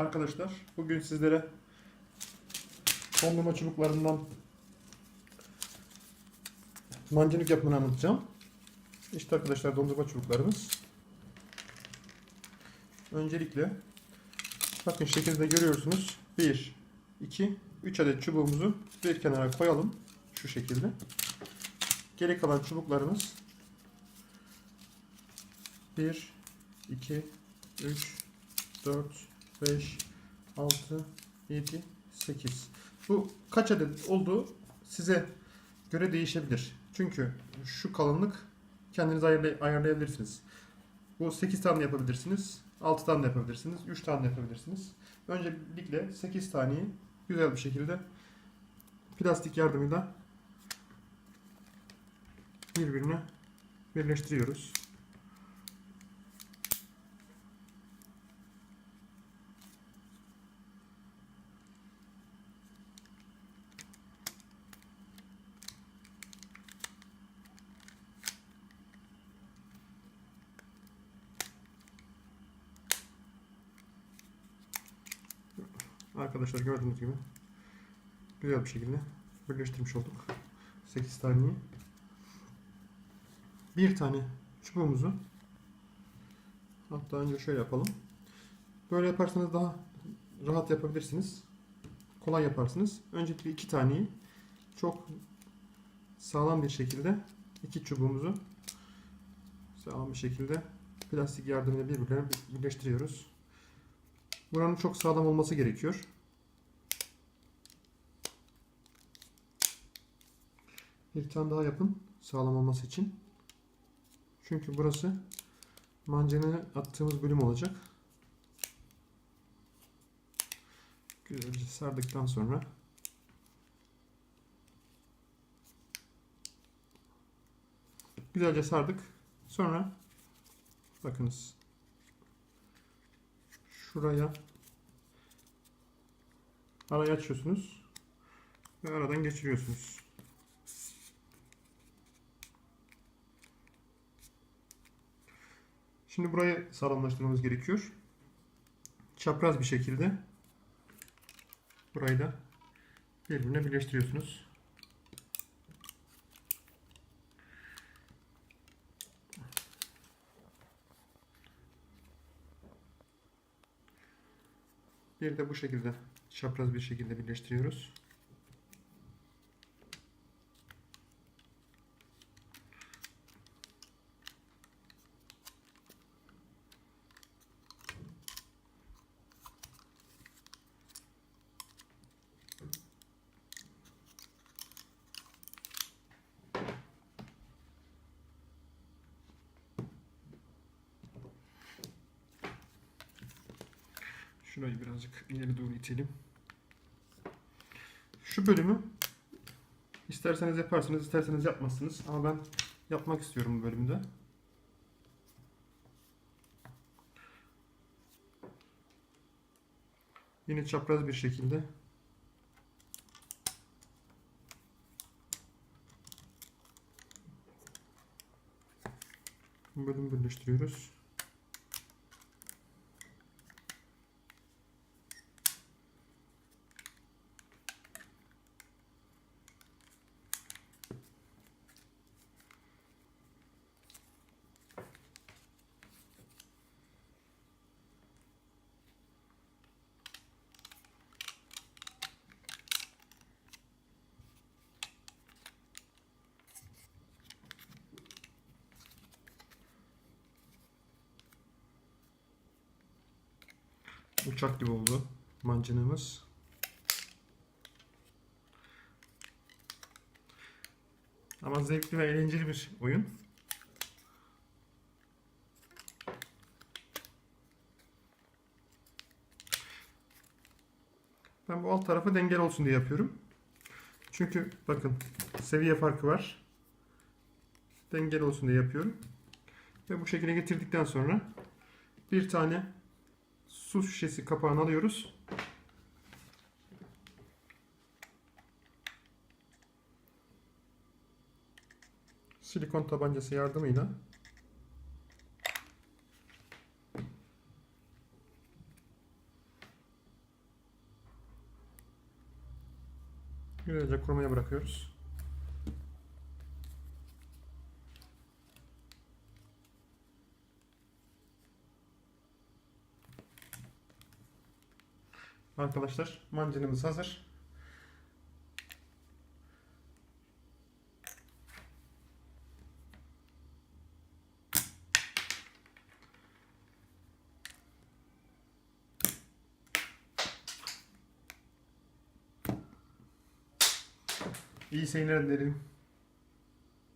Arkadaşlar bugün sizlere dondurma çubuklarından mancınık yapımını anlatacağım. İşte arkadaşlar dondurma çubuklarımız. Öncelikle bakın şekilde görüyorsunuz. 1, 2, 3 adet çubuğumuzu bir kenara koyalım. Şu şekilde. Geri kalan çubuklarımız 1, 2, 3, 4, 5, 6, 7, 8. Bu kaç adet olduğu size göre değişebilir. Çünkü şu kalınlık kendiniz ayarlay- ayarlayabilirsiniz. Bu 8 tane yapabilirsiniz. 6 tane yapabilirsiniz. 3 tane yapabilirsiniz. Öncelikle 8 taneyi güzel bir şekilde plastik yardımıyla birbirine birleştiriyoruz. Arkadaşlar gördüğünüz gibi güzel bir şekilde birleştirmiş olduk. 8 taneyi. Bir tane çubuğumuzu hatta önce şöyle yapalım. Böyle yaparsanız daha rahat yapabilirsiniz. Kolay yaparsınız. Öncelikle iki taneyi çok sağlam bir şekilde iki çubuğumuzu sağlam bir şekilde plastik yardımıyla birbirlerine birleştiriyoruz. Buranın çok sağlam olması gerekiyor. Bir tane daha yapın sağlam olması için. Çünkü burası mancını attığımız bölüm olacak. Güzelce sardıktan sonra güzelce sardık. Sonra bakınız şuraya arayı açıyorsunuz ve aradan geçiriyorsunuz. Şimdi burayı sağlamlaştırmamız gerekiyor. Çapraz bir şekilde burayı da birbirine birleştiriyorsunuz. Bir de bu şekilde çapraz bir şekilde birleştiriyoruz. Şurayı birazcık ileri doğru itelim. Şu bölümü isterseniz yaparsınız, isterseniz yapmazsınız. Ama ben yapmak istiyorum bu bölümde. Yine çapraz bir şekilde bölüm birleştiriyoruz. Uçak gibi oldu mancınığımız. Ama zevkli ve eğlenceli bir oyun. Ben bu alt tarafı dengeli olsun diye yapıyorum. Çünkü bakın seviye farkı var. Dengeli olsun diye yapıyorum. Ve bu şekilde getirdikten sonra bir tane su şişesi kapağını alıyoruz. Silikon tabancası yardımıyla güzelce kurumaya bırakıyoruz. Arkadaşlar mancinimiz hazır. İyi seyirler dilerim.